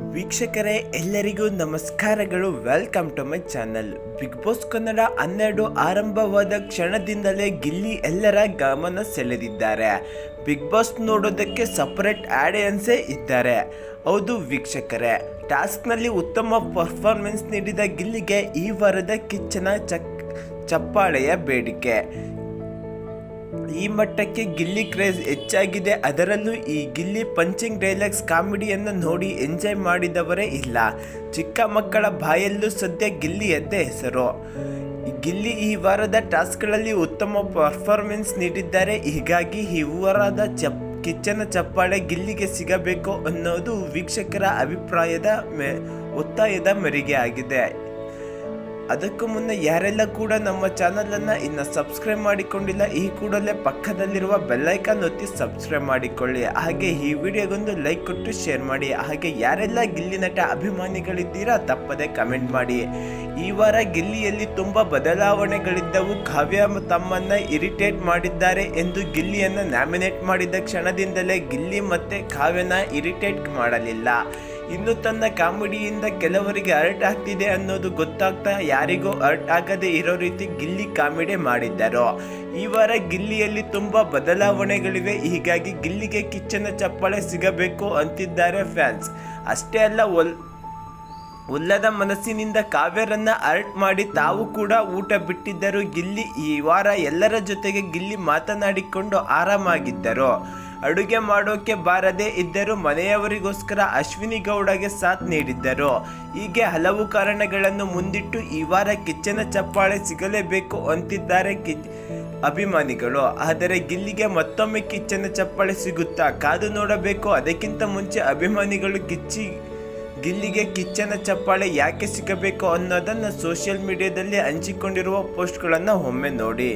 ವೀಕ್ಷಕರೇ, ಎಲ್ಲರಿಗೂ ನಮಸ್ಕಾರಗಳು. Welcome to my channel Big Boss Kannada ಹನ್ನೆರಡು ಆರಂಭವಾದ ಕ್ಷಣದಿಂದಲೇ ಗಿಲ್ಲಿ ಎಲ್ಲರ ಗಮನ ಸೆಳೆದಿದ್ದಾರೆ. ಬಿಗ್ ಬಾಸ್ ನೋಡೋದಕ್ಕೆ ಸಪರೇಟ್ ಆಡಿಯನ್ಸೇ ಇದ್ದಾರೆ. ಹೌದು ವೀಕ್ಷಕರೇ ಟಾಸ್ಕ್ನಲ್ಲಿ ಉತ್ತಮ ಪರ್ಫಾರ್ಮೆನ್ಸ್ ನೀಡಿದ ಗಿಲ್ಲಿಗೆ ಈ ವಾರದ ಕಿಚ್ಚನ ಚಕ್ ಚಪ್ಪಾಳೆಯ ಬೇಡಿಕೆ. ಈ ಮಟ್ಟಕ್ಕೆ ಗಿಲ್ಲಿ ಕ್ರೇಜ್ ಹೆಚ್ಚಾಗಿದೆ. ಅದರಲ್ಲೂ ಈ ಗಿಲ್ಲಿ ಪಂಚಿಂಗ್ ಡೈಲಾಗ್ಸ್ ಕಾಮಿಡಿಯನ್ನು ನೋಡಿ ಎಂಜಾಯ್ ಮಾಡಿದವರೇ ಇಲ್ಲ. ಚಿಕ್ಕ ಮಕ್ಕಳ ಬಾಯಲ್ಲೂ ಸದ್ಯ ಗಿಲ್ಲಿ ಎದ್ದೇ ಹೆಸರು. ಗಿಲ್ಲಿ ಈ ವಾರದ ಟಾಸ್ಕ್ಗಳಲ್ಲಿ ಉತ್ತಮ ಪರ್ಫಾರ್ಮೆನ್ಸ್ ನೀಡಿದ್ದಾರೆ. ಹೀಗಾಗಿ ಈ ವಾರದ ಚಪ್, ಕಿಚ್ಚನ ಚಪ್ಪಾಳೆ ಗಿಲ್ಲಿಗೆ ಸಿಗಬೇಕು ಅನ್ನೋದು ವೀಕ್ಷಕರ ಅಭಿಪ್ರಾಯದ ಮೆ, ಒತ್ತಾಯದ ಮೆರಿಗೆ ಆಗಿದೆ. ಅದಕ್ಕೂ ಮುನ್ನ ಯಾರೆಲ್ಲ ಕೂಡ ನಮ್ಮ ಚಾನಲನ್ನು ಇನ್ನು ಸಬ್ಸ್ಕ್ರೈಬ್ ಮಾಡಿಕೊಂಡಿಲ್ಲ, ಈ ಕೂಡಲೇ ಪಕ್ಕದಲ್ಲಿರುವ ಬೆಲ್ಲೈಕನ್ ಒತ್ತಿ ಸಬ್ಸ್ಕ್ರೈಬ್ ಮಾಡಿಕೊಳ್ಳಿ. ಹಾಗೆ ಈ ವಿಡಿಯೋಗೊಂದು ಲೈಕ್ ಕೊಟ್ಟು ಶೇರ್ ಮಾಡಿ. ಹಾಗೆ ಯಾರೆಲ್ಲ ಗಿಲ್ಲಿ ನಟ ಅಭಿಮಾನಿಗಳಿದ್ದೀರಾ ತಪ್ಪದೆ ಕಮೆಂಟ್ ಮಾಡಿ. ಈ ವಾರ ಗಿಲ್ಲಿಯಲ್ಲಿ ತುಂಬ ಬದಲಾವಣೆಗಳಿದ್ದವು. ಕಾವ್ಯ ತಮ್ಮನ್ನ ಇರಿಟೇಟ್ ಮಾಡಿದ್ದಾರೆ ಎಂದು ಗಿಲ್ಲಿಯನ್ನು ನ್ಯಾಮಿನೇಟ್ ಮಾಡಿದ ಕ್ಷಣದಿಂದಲೇ ಗಿಲ್ಲಿ ಮತ್ತೆ ಕಾವ್ಯನ ಇರಿಟೇಟ್ ಮಾಡಲಿಲ್ಲ. ಇನ್ನು ತನ್ನ ಕಾಮಿಡಿಯಿಂದ ಕೆಲವರಿಗೆ ಹರ್ಟ್ ಆಗ್ತಿದೆ ಅನ್ನೋದು ಗೊತ್ತಾಗ್ತಾ ಯಾರಿಗೂ ಹರ್ಟ್ ಆಗದೆ ಇರೋ ರೀತಿ ಗಿಲ್ಲಿ ಕಾಮಿಡಿ ಮಾಡಿದ್ದರು. ಈ ವಾರ ಗಿಲ್ಲಿಯಲ್ಲಿ ತುಂಬ ಬದಲಾವಣೆಗಳಿವೆ, ಹೀಗಾಗಿ ಗಿಲ್ಲಿಗೆ ಕಿಚ್ಚನ ಚಪ್ಪಾಳೆ ಸಿಗಬೇಕು ಅಂತಿದ್ದಾರೆ ಫ್ಯಾನ್ಸ್. ಅಷ್ಟೇ ಅಲ್ಲ, ಒಲ್, ಉಲ್ಲದ ಮನಸ್ಸಿನಿಂದ ಕಾವ್ಯರನ್ನ ಅರ್ಟ್ ಮಾಡಿ ತಾವು ಕೂಡ ಊಟ ಬಿಟ್ಟಿದ್ದರು ಗಿಲ್ಲಿ ಈ ವಾರ ಎಲ್ಲರ ಜೊತೆಗೆ ಗಿಲ್ಲಿ ಮಾತನಾಡಿಕೊಂಡು ಆರಾಮಾಗಿದ್ದರು. ಅಡುಗೆ ಮಾಡೋಕೆ ಬಾರದೇ ಇದ್ದರೂ ಮನೆಯವರಿಗೋಸ್ಕರ ಅಶ್ವಿನಿ ಗೌಡಗೆ ಸಾಥ್ ನೀಡಿದ್ದರು. ಹೀಗೆ ಹಲವು ಕಾರಣಗಳನ್ನು ಮುಂದಿಟ್ಟು ಈ ವಾರ ಕಿಚ್ಚನ ಚಪ್ಪಾಳೆ ಸಿಗಲೇಬೇಕು ಅಂತಿದ್ದಾರೆ ಕಿ ಅಭಿಮಾನಿಗಳು. ಆದರೆ ಗಿಲ್ಲಿಗೆ ಮತ್ತೊಮ್ಮೆ ಕಿಚ್ಚನ ಚಪ್ಪಾಳೆ ಸಿಗುತ್ತಾ? ಕಾದು ನೋಡಬೇಕು. ಅದಕ್ಕಿಂತ ಮುಂಚೆ ಅಭಿಮಾನಿಗಳು ಕಿಚ್ಚಿ, ಗಿಲ್ಲಿಗೆ ಕಿಚ್ಚನ ಚಪ್ಪಾಳೆ ಯಾಕೆ ಸಿಗಬೇಕು ಅನ್ನೋದನ್ನು ಸೋಷಿಯಲ್ ಮೀಡಿಯಾದಲ್ಲಿ ಹಂಚಿಕೊಂಡಿರುವ ಪೋಸ್ಟ್ಗಳನ್ನು ಒಮ್ಮೆ ನೋಡಿ.